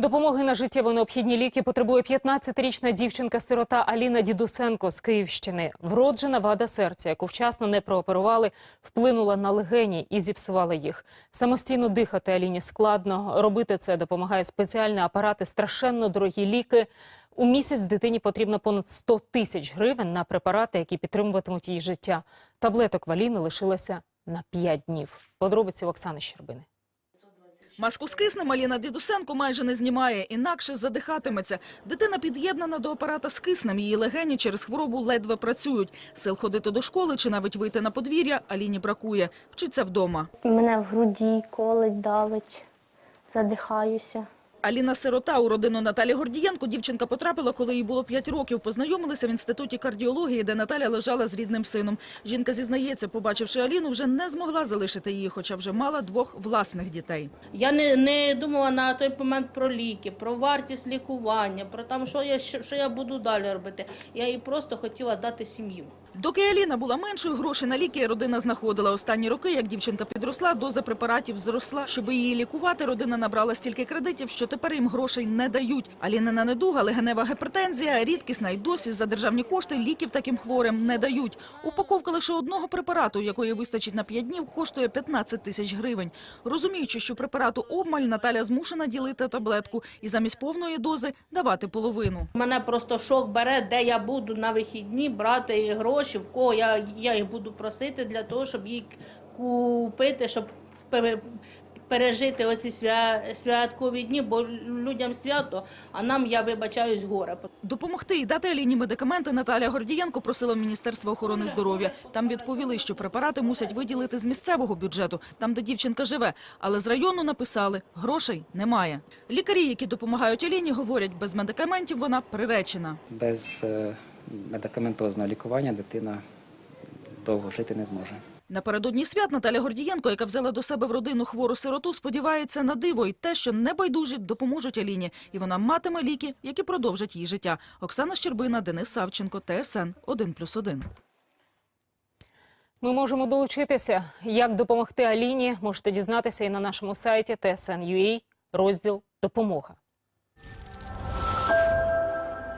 Допомоги на життєво необхідні ліки потребує 15-річна дівчинка-сирота Аліна Дідусенко з Київщини. Вроджена вада серця, яку вчасно не прооперували, вплинула на легені і зіпсувала їх. Самостійно дихати Аліні складно. Робити це допомагає спеціальні апарати, страшенно дорогі ліки. У місяць дитині потрібно понад 100 тисяч гривень на препарати, які підтримуватимуть її життя. Таблеток в Аліни лишилося на 5 днів. Подробиці в Оксани Щербини. Маску з киснем Аліна Дідусенко майже не знімає, інакше задихатиметься. Дитина під'єднана до апарата з киснем. Її легені через хворобу ледве працюють. Сил ходити до школи чи навіть вийти на подвір'я Аліні бракує. Вчиться вдома. Мене в груді колить, давить, задихаюся. Аліна сирота у родину Наталі Гордієнко дівчинка потрапила, коли їй було 5 років. Познайомилися в інституті кардіології, де Наталя лежала з рідним сином. Жінка зізнається, побачивши Аліну, вже не змогла залишити її, хоча вже мала двох власних дітей. Я не, не думала на той момент про ліки, про вартість лікування, про там, що я, що, що я буду далі робити. Я їй просто хотіла дати сім'ю. Доки Аліна була меншою, гроші на ліки родина знаходила. Останні роки, як дівчинка підросла, доза препаратів зросла. Щоб її лікувати, родина набрала стільки кредитів, що тепер їм грошей не дають. Алінина недуга, легенева гіпертензія, рідкісна й досі за державні кошти ліків таким хворим не дають. Упаковка лише одного препарату, якої вистачить на 5 днів, коштує 15 тисяч гривень. Розуміючи, що препарату обмаль, Наталя змушена ділити таблетку і замість повної дози давати половину. Мене просто шок бере, де я буду на вихідні брати гроші, в кого я, я їх буду просити для того, щоб їх купити, щоб пережити оці свя, святкові дні, бо людям свято, а нам, я вибачаюсь, горе. Допомогти і дати Аліні медикаменти Наталя Гордієнко просила в Міністерство охорони здоров'я. Там відповіли, що препарати мусять виділити з місцевого бюджету, там, де дівчинка живе. Але з району написали – грошей немає. Лікарі, які допомагають Аліні, говорять, без медикаментів вона приречена. Без е, медикаментозного лікування дитина довго жити не зможе. Напередодні свят Наталя Гордієнко, яка взяла до себе в родину хвору сироту, сподівається на диво і те, що небайдужі допоможуть Аліні. І вона матиме ліки, які продовжать її життя. Оксана Щербина, Денис Савченко, ТСН 1+,1. Ми можемо долучитися. Як допомогти Аліні, можете дізнатися і на нашому сайті TSN.ua, розділ «Допомога».